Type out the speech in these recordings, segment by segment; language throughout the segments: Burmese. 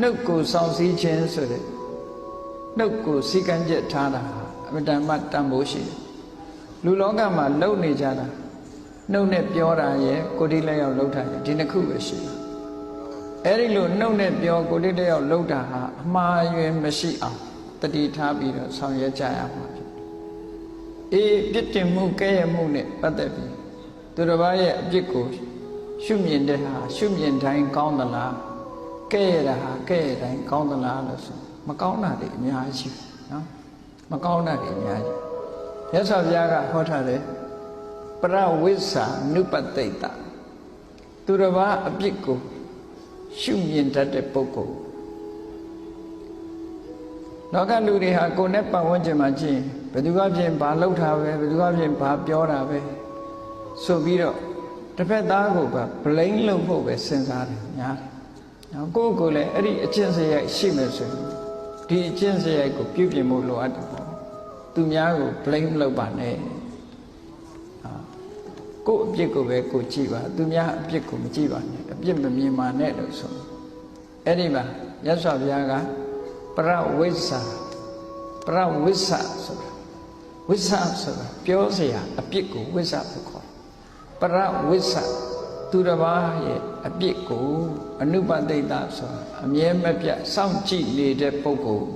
နှုတ်ကိုစောင့်စည်းခြင်းဆိုတဲ့နှုတ်ကိုစီကံချက်ထားတာဟာအမတန်မှတန်ဖိုးရှိတယ်လူလောကမှာလုံနေကြတာနှုတ်နဲ့ပြောတာရဲ့ကိုယ်တိလက်ရောက်လှုပ်တာရဲ့ဒီနှစ်ခုပဲရှိတယ်အဲ့ဒီလိုနှုတ်နဲ့ပြောကိုယ်တိလက်ရောက်လှုပ်တာဟာအမှားယွင်းမရှိအောင်တတိထားပြီးတော့ဆောင်ရွက်ကြရမှာဖြစ်တယ်အေးပြစ်တင်မှုကဲ့ရဲ့မှုနဲ့ပတ်သက်ပြီးသူတစ်ပါးရဲ့အပြစ်ကိုရှုမြင်တဲ့ဟာရှုမြင်တိုင်းကောင်းသလား ကဲ့ရတာဟာကဲ့ရတိုင်းကောင်းသလားလို့ဆိုမကောင်းတာတွေအများကြီးရှိတယ်နော်မကောင်းတာတွေအများကြီးရသော်ဘုရားကဟောထားတယ်ပရဝိဇ္ဇာနုပတိတ်တသူတစ်ပါးအပြစ်ကိုရှုမြင်တတ်တဲ့ပုဂ္ဂိုလ်လောကလူတွေဟာကိုယ်နဲ့ပတ်ဝန်းကျင်မှာကြည့်ဘယ်သူကပြင်ဘာလှုပ်တာပဲဘယ်သူကပြင်ဘာပြောတာပဲဆိုပြီးတော့တစ်ဖက်သားကိုကဘလိန်လုပ်ဖို့ပဲစဉ်းစားတယ်ညာတယ် နော်ကိုယ့်ကိုယ်လည်းအဲ့ဒီအကျင့်စရိုက်ရှိမယ်ဆိုရင်ဒီအကျင့်စရိုက်ကိုပြုပြင်ဖို့လိုအပ်တယ်ပေါ့သူများကို blame လုပ်ပါနဲ့ဟာကိုယ့်အပြစ်ကိုပဲကိုကြည့်ပါသူများအပြစ်ကိုမကြည့်ပါနဲ့အပြစ်မမြင်ပါနဲ့လို့ဆိုအဲ့ဒီမှာမြတ်စွာဘုရားကပရဝိဇ္ဇာပရဝိဇ္ဇာဆိုတာဝိဇ္ဇာဆိုတာပြောเสียအပြစ်ကိုဝိဇ္ဇာလို့ခေါ်တယ်ပရဝိဇ္ဇာ သူတစ်ပါးရဲ့အပြစ်ကိုအနုပတိတ်တာဆိုတာအမြဲမပြတ်စောင့်ကြည့်နေတဲ့ပုဂ္ဂိုလ်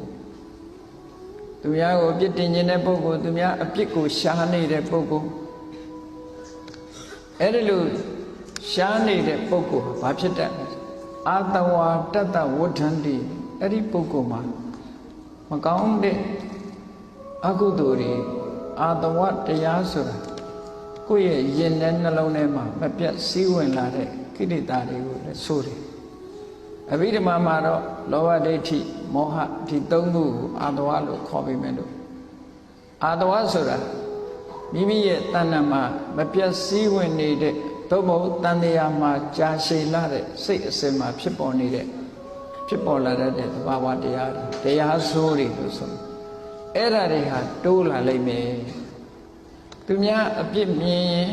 သူများကိုအပြစ်တင်ခြင်းတဲ့ပုဂ္ဂိုလ်သူများအပြစ်ကိုရှားနေတဲ့ပုဂ္ဂိုလ်အဲ့ဒီလိုရှားနေတဲ့ပုဂ္ဂိုလ်ဟာဘာဖြစ်တတ်လဲအာတဝါတတ္တဝဋ္ဌန္တိအဲ့ဒီပုဂ္ဂိုလ်မှာမကောင်းတဲ့အကုသိုလ်တွေအာတဝတရားဆိုတာ ကိုယ့်ရဲ့ရင်ထဲနှလုံးထဲမှာမပြတ်စည်းဝင်လာတဲ့ကိလေသာတွေကိုလည်းဆိုတယ်အဘိဓမ္မာမှာတော့လောဘဒိဋ္ဌိမောဟဒီသုံးခုကိုအာတဝလို့ခေါ်ပေမဲ့လို့အာတဝဆိုတာမိမိရဲ့တဏ္ဍမှာမပြတ်စည်းဝင်နေတဲ့သို့မဟုတ်တန်တရားမှာကြာရှည်လာတဲ့စိတ်အစဉ်မှာဖြစ်ပေါ်နေတဲ့ဖြစ်ပေါ်လာတဲ့သဘာဝတရားတွေတရားဆိုးတွေလို့ဆိုအဲ့ဒါတွေဟာတိုးလာလိမ့်မယ် သူများအပြစ်မြင်ရင်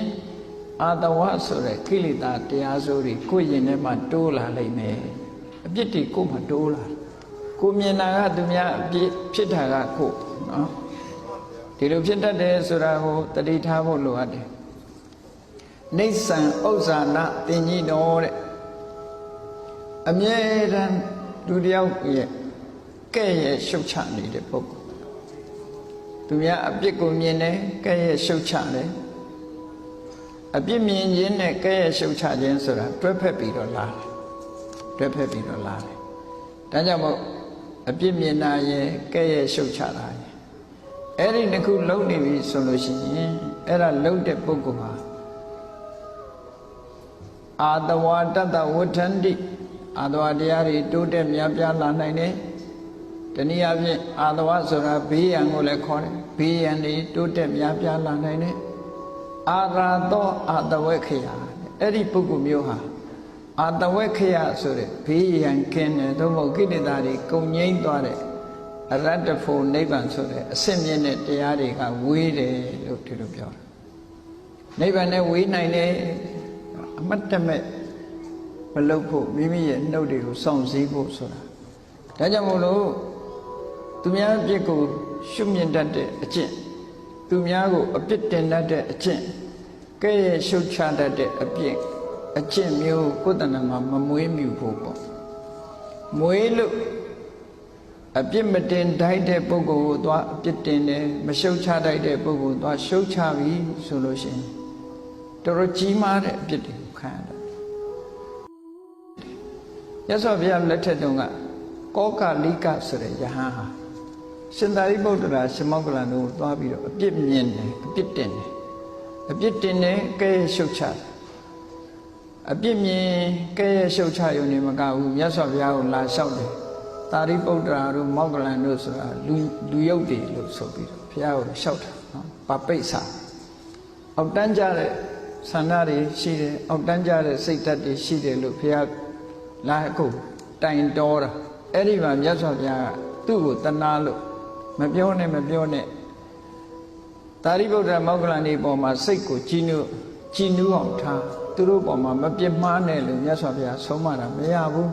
အာတဝဆိုတဲ့ကိလေသာတရားဆိုးတွေကိုယ့်ရင်ထဲမှာတိုးလာလိမ့်မယ်အပြစ်တွေကိုယ်မှာတိုးလာကိုမြင်တာကသူများအပြစ်ဖြစ်တာကကိုယ်နော်ဒီလိုဖြစ်တတ်တယ်ဆိုတာကိုတတိထားဖို့လိုအပ်တယ်နေဆံဥစ္စာနာတင်ကြီးတော်တဲ့အမြဲတမ်းလူတယောက်ရဲ့ကဲ့ရဲ့ရှုတ်ချနေတဲ့ပုဂ္ဂိုလ် သူများအပြစ်ကိုမြင်တယ်ကဲ့ရဲ့ရှုတ်ချတယ်အပြစ်မြင်ခြင်းနဲ့ကဲ့ရဲ့ရှုတ်ချခြင်းဆိုတာတွဲဖက်ပြီးတော့လာတယ်တွဲဖက်ပြီးတော့လာတယ်ဒါကြောင့်မို့အပြစ်မြင်တာရဲ့ကဲ့ရဲ့ရှုတ်ချတာရဲ့အဲ့ဒီတစ်ခုလုံးနေပြီဆိုလို့ရှိရင်အဲ့ဒါလုံးတဲ့ပုဂ္ဂိုလ်ဟာအာတဝါတတ္တဝဋ္ဌန္တိအာတဝါတရားတွေတိုးတက်များပြားလာနိုင်တယ် တနည်းအားဖြင့်အာတဝဆိုတာဘေးရန်ကိုလည်းခေါ်တယ်ဘေးရန်တွေတိုးတက်များပြားလာနိုင်တယ်အာရာသောအာတဝေခယအဲ့ဒီပုဂ္ဂိုလ်မျိုးဟာအာတဝေခယဆိုတဲ့ဘေးရန်ကင်းတယ်သို့မဟုတ်ကိလေသာတွေကုန်ငိမ့်သွားတဲ့အရတ္တဖို့နိဗ္ဗာန်ဆိုတဲ့အစစ်မြင့်တဲ့တရားတွေကဝေးတယ်လို့ဒီလိုပြောတာနိဗ္ဗာန်နဲ့ဝေးနိုင်တယ်အမတ်တမဲ့မလုပ်ဖို့မိမိရဲ့နှုတ်တွေကိုစောင့်စည်းဖို့ဆိုတာဒါကြောင့်မို့လို့ သူများအပြစ်ကိုရှုမြင်တတ်တဲ့အကျင့်သူများကိုအပြစ်တင်တတ်တဲ့အကျင့်ကဲ့ရဲ့ရှုတ်ချတတ်တဲ့အပြစ်အကျင့်မျိုးကိုယ်တဏ္ဍမှာမမွေးမြူဖို့ပေါ့မွေးလို့အပြစ်မတင်တိုက်တဲ့ပုဂ္ဂိုလ်ကိုသွားအပြစ်တင်တယ်မရှုတ်ချတိုက်တဲ့ပုဂ္ဂိုလ်သွားရှုတ်ချပြီဆိုလို့ရှိရင်တော်တော်ကြီးမားတဲ့အပြစ်တွေကိုခံရတယ်ရသော်ဘုရားလက်ထက်တုန်းကကောကလိကဆိုတဲ့ယဟန်ဟာ ရှင်သာရိပုတ္တရာရှင်မောက္ကလန်တို့သွားပြီးတော့အပြစ်မြင်တယ်အပြစ်တင်တယ်အပြစ်တင်တယ်ကဲရှုတ်ချတယ်အပြစ်မြင်ကဲ့ရဲ့ရှုတ်ချယုံနေမကဘူးမြတ်စွာဘုရားကိုလာလျှောက်တယ်တာရိပုတ္တရာတို့မောက္ကလန်တို့ဆိုတာလူလူယုတ်တွေလို့ဆိုပြီးတော့ဘုရားကိုလျှောက်တာနော်ပပိစ္ဆာအောက်တန်းကြတဲ့ဆန္ဒတွေရှိတယ်အောက်တန်းကြတဲ့စိတ်ဓာတ်တွေရှိတယ်လို့ဘုရားလာအခုတိုင်တော်တာအဲ့ဒီမှာမြတ်စွာဘုရားကသူ့ကိုတနာလို့ မပြောနဲ့မပြောနဲ့တာရိပုတ္တရာမောက္ကလန်ဒီပေါ်မှာစိတ်ကိုကြည်နုကြည်နူးအောင်ထားသူတို့ပေါ်မှာမပြစ်မှားနဲ့လို့မြတ်စွာဘုရားဆုံးမတာမရဘူး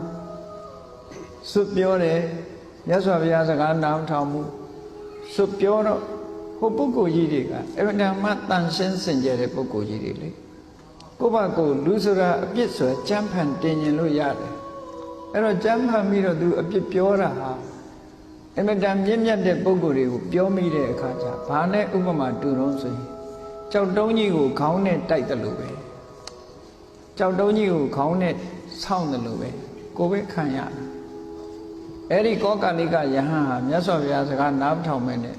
စွတ်ပြောတယ်မြတ်စွာဘုရားစကားနားထောင်မှုစွတ်ပြောတော့ဟိုပုဂ္ဂိုလ်ကြီးတွေကအဗဒမတန်ရှင်းစင်ကြတဲ့ပုဂ္ဂိုလ်ကြီးတွေလေကိုယ့်ဘာကိုယ်လူဆိုတာအပြစ်ဆိုကြမ်းဖန်တင်ရင်လို့ရတယ်အဲ့တော့ကြမ်းဖန်ပြီးတော့သူအပြစ်ပြောတာဟာ အမတန်မြင့်မြတ်တဲ့ပုဂ္ဂိုလ်တွေကိုပြောမိတဲ့အခါကျဘာနဲ့ဥပမာတူတော့ဆိုရင်ကြောက်တုံးကြီးကိုခေါင်းနဲ့တိုက်တယ်လို့ပဲကြောက်တုံးကြီးကိုခေါင်းနဲ့ဆောင်းတယ်လို့ပဲကိုယ်ပဲခံရတာအဲ့ဒီကောကလိကယဟန်ဟာမြတ်စွာဘုရားစကားနားမထောင်မဲနဲ့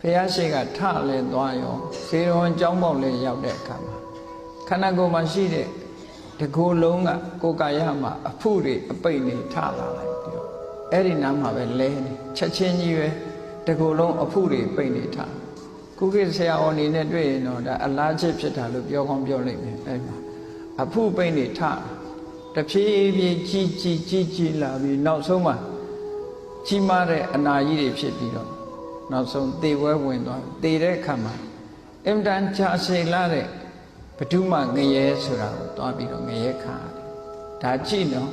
ဖះရှိကထလဲသွားရောဇေရွန်ကျောင်းပေါက်လဲရောက်တဲ့အခါမှာခန္ဓာကိုယ်မှာရှိတဲ့တကိုယ်လုံးကကိုယ်ကာယမှာအဖုတွေအပိတ်တွေထလာလိုက်ပြီးတော့ အဲ့ဒီနားမှာပဲလဲနေချက်ချင်းကြီးပဲတကိုယ်လုံးအဖုတွေပိတ်နေထကုကိဆရာဝန်နေနဲ့တွေ့ရင်တော့ဒါအလားချစ်ဖြစ်တာလို့ပြောကောင်းပြောလိုက်မယ်အဲ့မှာအဖုပိတ်နေထတဖြည်းဖြည်းကြီးကြီးကြီးကြီးလာပြီးနောက်ဆုံးမှာကြီးမားတဲ့အနာကြီးတွေဖြစ်ပြီးတော့နောက်ဆုံးသေဝဲဝင်သွားသေတဲ့အခါမှာအင်တန်ချာရှိလာတဲ့ဘဒုမငရဲဆိုတာကိုတွားပြီးတော့ငရဲခါရတယ်ဒါကြည့်နော်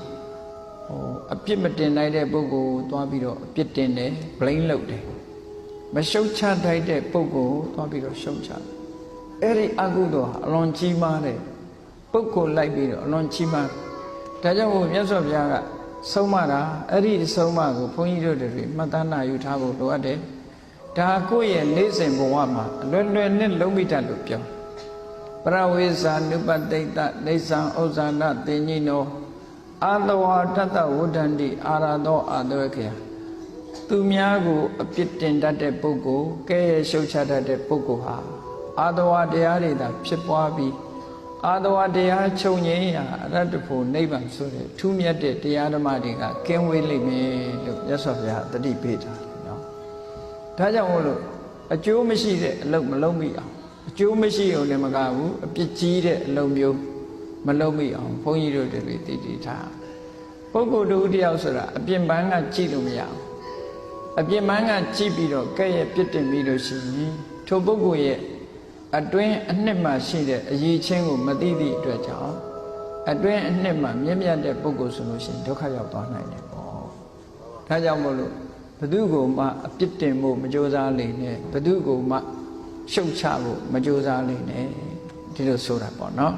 ဟိုအပြစ်မတင်နိုင်တဲ့ပုဂ္ဂိုလ်ကိုတွားပြီးတော့အပြစ်တင်တယ် blame လုပ်တယ်မရှုတ်ချထိုက်တဲ့ပုဂ္ဂိုလ်ကိုတွားပြီးတော့ရှုတ်ချတယ်အဲ့ဒီအကုသိုလ်ဟာအလွန်ကြီးမားတဲ့ပုဂ္ဂိုလ်လိုက်ပြီးတော့အလွန်ကြီးမားဒါကြောင့်မို့မြတ်စွာဘုရားကဆုံးမတာအဲ့ဒီဆုံးမကိုဘုန်းကြီးတို့တွေမှတ်သားနာယူထားဖို့လိုအပ်တယ်ဒါကိုယ့်ရဲ့နေ့စဉ်ဘဝမှာအလွယ်လွယ်နဲ့လုံးမိတတ်လို့ပြောပရဝေဇာနုပတိတ္တနေသံဥဇာနတင်ညိနော အာတဝါတတဝဋ္ဌန္တိအာရသောအာတဝခေယသူများကိုအပြစ်တင်တတ်တဲ့ပုဂ္ဂိုလ်ကဲရဲ့ရှုတ်ချတတ်တဲ့ပုဂ္ဂိုလ်ဟာအာတဝါတရားတွေသာဖြစ်ပွားပြီးအာတဝါတရားချုပ်ငြိမ်းရာအရတ္တဖို့နိဗ္ဗာန်ဆိုတဲ့ထူးမြတ်တဲ့တရားဓမ္မတွေကကင်းဝေးလိမ့်မယ်လို့မြတ်စွာဘုရားတတိပေးထားတယ်နော်ဒါကြောင့်မို့လို့အကျိုးမရှိတဲ့အလုပ်မလုပ်မိအောင်အကျိုးမရှိအောင်လည်းမကဘူးအပြစ်ကြီးတဲ့အလုပ်မျိုး မလုပ်မိအောင်ဘုန်းကြီးတို့တွေတည်တည်ထားပုဂ္ဂိုလ်တို့တယောက်ဆိုတာအပြင်ပန်းကကြည့်လို့မရအောင်အပြင်ပန်းကကြည့်ပြီးတော့ကဲ့ရဲ့ပြစ်တင်ပြီးလို့ရှိရင်ထိုပုဂ္ဂိုလ်ရဲ့အတွင်းအနှစ်မှရှိတဲ့အရေးချင်းကိုမသိသည့်အတွက်ကြောင့်အတွင်းအနှစ်မှမြင့်မြတ်တဲ့ပုဂ္ဂိုလ်ဆိုလို့ရှိရင်ဒုက္ခရောက်သွားနိုင်တယ်ပေါ့ဒါကြောင့်မို့လို့ဘသူကိုမှအပြစ်တင်ဖို့မကြိုးစားလိမ့်နဲ့ဘသူကိုမှရှုတ်ချဖို့မကြိုးစားလိမ့်နဲ့ဒီလိုဆိုတာပေါ့နော်